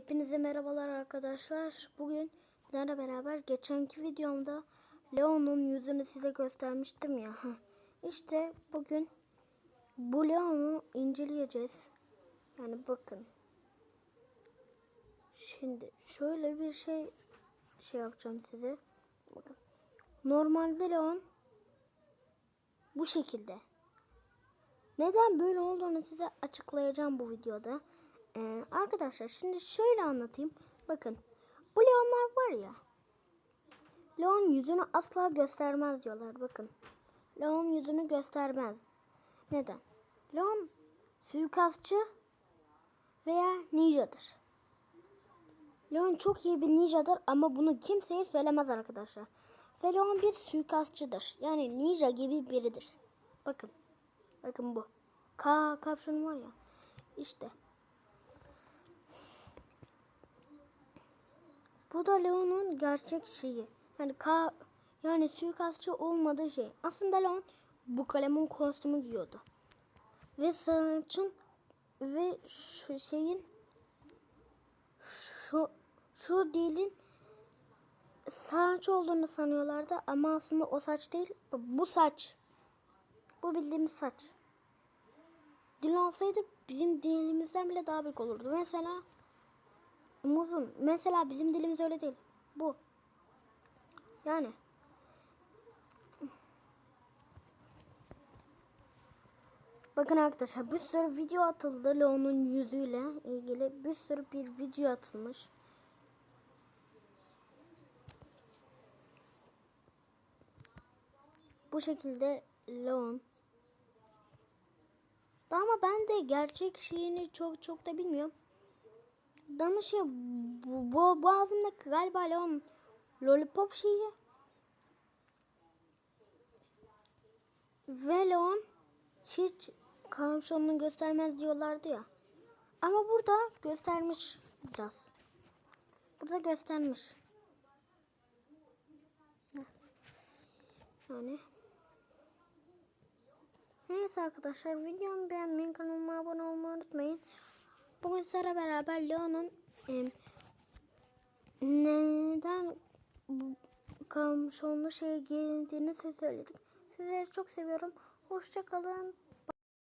Hepinize merhabalar arkadaşlar. Bugün sizlerle beraber geçenki videomda Leon'un yüzünü size göstermiştim ya. İşte bugün bu Leon'u inceleyeceğiz. Yani bakın. Şimdi şöyle bir şey şey yapacağım size. Bakın. Normalde Leon bu şekilde. Neden böyle olduğunu size açıklayacağım bu videoda. Ee, arkadaşlar şimdi şöyle anlatayım. Bakın bu leonlar var ya. Leon yüzünü asla göstermez diyorlar. Bakın. Leon yüzünü göstermez. Neden? Leon suikastçı veya ninjadır. Leon çok iyi bir ninjadır ama bunu kimseye söylemez arkadaşlar. Ve Leon bir suikastçıdır. Yani ninja gibi biridir. Bakın. Bakın bu. K kapşonu var ya. İşte. Bu da Leon'un gerçek şeyi. Yani K yani suikastçı olmadığı şey. Aslında Leon bu kalemin kostümü giyiyordu. Ve sanatçın ve şu şeyin şu şu dilin saç olduğunu sanıyorlardı ama aslında o saç değil bu saç. Bu bildiğimiz saç. Dil olsaydı bizim dilimizden bile daha büyük olurdu. Mesela uzun. Mesela bizim dilimiz öyle değil. Bu. Yani. Bakın arkadaşlar bir sürü video atıldı Leon'un yüzüyle ilgili bir sürü bir video atılmış. Bu şekilde Leon ama ben de gerçek şeyini çok çok da bilmiyorum. Ama şey bu, bu boğazımda galiba Leon lollipop şeyi. Ve Leon hiç kamşonunu göstermez diyorlardı ya. Ama burada göstermiş biraz. Burada göstermiş. Yani Neyse arkadaşlar videomu beğenmeyi kanalıma abone olmayı unutmayın. Bugün sizlerle beraber Leon'un e, neden bu kamşonlu şey giydiğini size söyledim. Sizleri çok seviyorum. Hoşçakalın.